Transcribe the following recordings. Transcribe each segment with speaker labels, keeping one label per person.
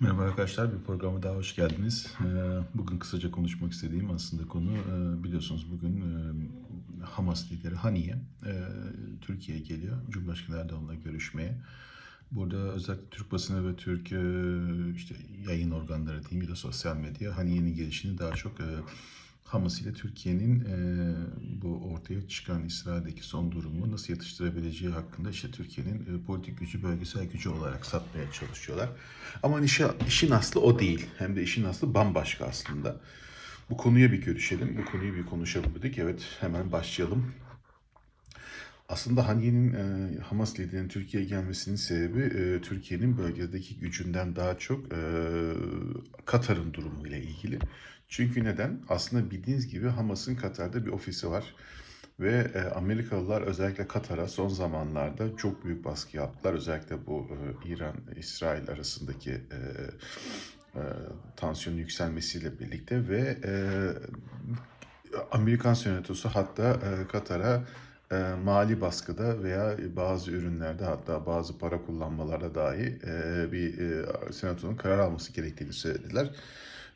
Speaker 1: Merhaba arkadaşlar, bir programa daha hoş geldiniz. Ee, Bugün kısaca konuşmak istediğim aslında konu e, biliyorsunuz bugün e, Hamas lideri Haniye e, Türkiye'ye geliyor. Cumhurbaşkanı Erdoğan'la görüşmeye. Burada özellikle Türk basını ve Türk işte yayın organları diyeyim ya da sosyal medya Haniye'nin gelişini daha çok Hamas ile Türkiye'nin e, bu ortaya çıkan İsrail'deki son durumu nasıl yatıştırabileceği hakkında işte Türkiye'nin e, politik gücü, bölgesel gücü olarak satmaya çalışıyorlar. Ama işi, işin aslı o değil. Hem de işin aslı bambaşka aslında. Bu konuya bir görüşelim, bu konuyu bir konuşalım dedik. Evet, hemen başlayalım. Aslında Haniye'nin e, Hamas liderinin Türkiye'ye gelmesinin sebebi e, Türkiye'nin bölgedeki gücünden daha çok e, Katar'ın durumuyla ilgili. Çünkü neden? Aslında bildiğiniz gibi Hamas'ın Katar'da bir ofisi var. Ve e, Amerikalılar özellikle Katar'a son zamanlarda çok büyük baskı yaptılar. Özellikle bu e, İran-İsrail arasındaki e, e, tansiyonun yükselmesiyle birlikte ve e, Amerikan senatosu hatta e, Katar'a e, mali baskıda veya bazı ürünlerde hatta bazı para kullanmalarda dahi e, bir e, senatonun karar alması gerektiğini söylediler.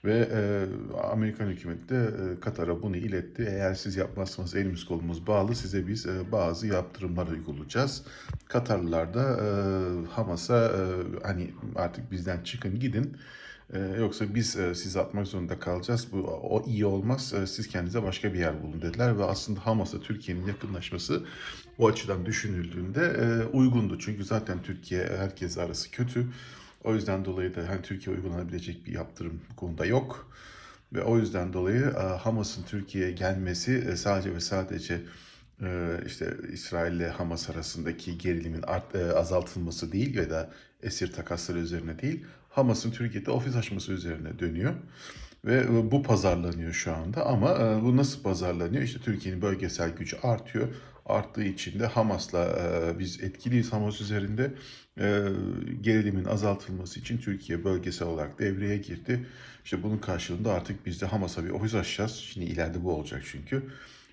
Speaker 1: Ve e, Amerikan hükümeti de e, Katar'a bunu iletti. Eğer siz yapmazsanız elimiz kolumuz bağlı size biz e, bazı yaptırımlar uygulayacağız. Katarlılar da e, Hamas'a e, hani artık bizden çıkın gidin. E, yoksa biz e, sizi atmak zorunda kalacağız. Bu o iyi olmaz. E, siz kendinize başka bir yer bulun dediler ve aslında Hamas'a Türkiye'nin yakınlaşması o açıdan düşünüldüğünde uygundu. Çünkü zaten Türkiye herkes arası kötü. O yüzden dolayı da hani Türkiye uygulanabilecek bir yaptırım bu konuda yok. Ve o yüzden dolayı e, Hamas'ın Türkiye'ye gelmesi e, sadece ve sadece e, işte İsrail ile Hamas arasındaki gerilimin art, azaltılması değil ya da esir takasları üzerine değil, Hamas'ın Türkiye'de ofis açması üzerine dönüyor. Ve bu pazarlanıyor şu anda ama bu nasıl pazarlanıyor? İşte Türkiye'nin bölgesel gücü artıyor. Arttığı için de Hamas'la e, biz etkiliyiz Hamas üzerinde. E, gerilimin azaltılması için Türkiye bölgesel olarak devreye girdi. İşte bunun karşılığında artık biz de Hamas'a bir ofis açacağız. Şimdi ileride bu olacak çünkü.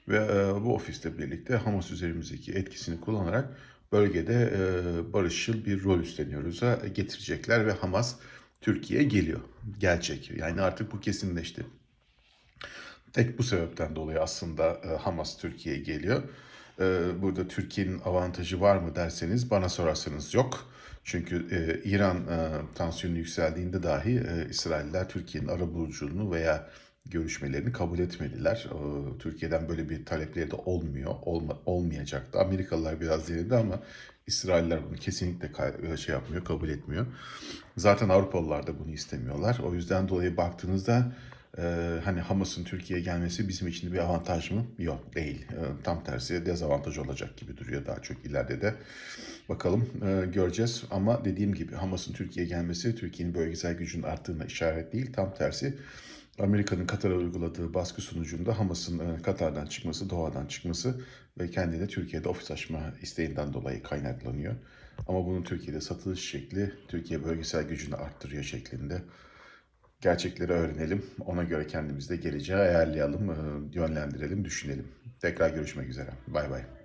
Speaker 1: Ve e, bu ofiste birlikte Hamas üzerimizdeki etkisini kullanarak bölgede e, barışçıl bir rol üstleniyoruz'a getirecekler ve Hamas Türkiye'ye geliyor. Gelecek. Yani artık bu kesinleşti. Tek bu sebepten dolayı aslında e, Hamas Türkiye'ye geliyor. E, burada Türkiye'nin avantajı var mı derseniz bana sorarsanız yok. Çünkü e, İran e, tansiyonu yükseldiğinde dahi e, İsrailler Türkiye'nin arabuluculuğunu veya görüşmelerini kabul etmediler. E, Türkiye'den böyle bir talepleri de olmuyor, olma, olmayacaktı. Amerikalılar biraz denedi ama İsrailler bunu kesinlikle kay- şey yapmıyor, kabul etmiyor. Zaten Avrupalılar da bunu istemiyorlar. O yüzden dolayı baktığınızda e, hani Hamas'ın Türkiye'ye gelmesi bizim için bir avantaj mı? Yok değil. E, tam tersi dezavantaj olacak gibi duruyor daha çok ileride de. Bakalım e, göreceğiz ama dediğim gibi Hamas'ın Türkiye'ye gelmesi Türkiye'nin bölgesel gücünün arttığına işaret değil. Tam tersi Amerika'nın Katar'a uyguladığı baskı sonucunda Hamas'ın e, Katar'dan çıkması, Doha'dan çıkması ve kendine Türkiye'de ofis açma isteğinden dolayı kaynaklanıyor. Ama bunun Türkiye'de satılış şekli Türkiye bölgesel gücünü arttırıyor şeklinde. Gerçekleri öğrenelim. Ona göre kendimizde geleceği ayarlayalım, yönlendirelim, düşünelim. Tekrar görüşmek üzere. Bay bay.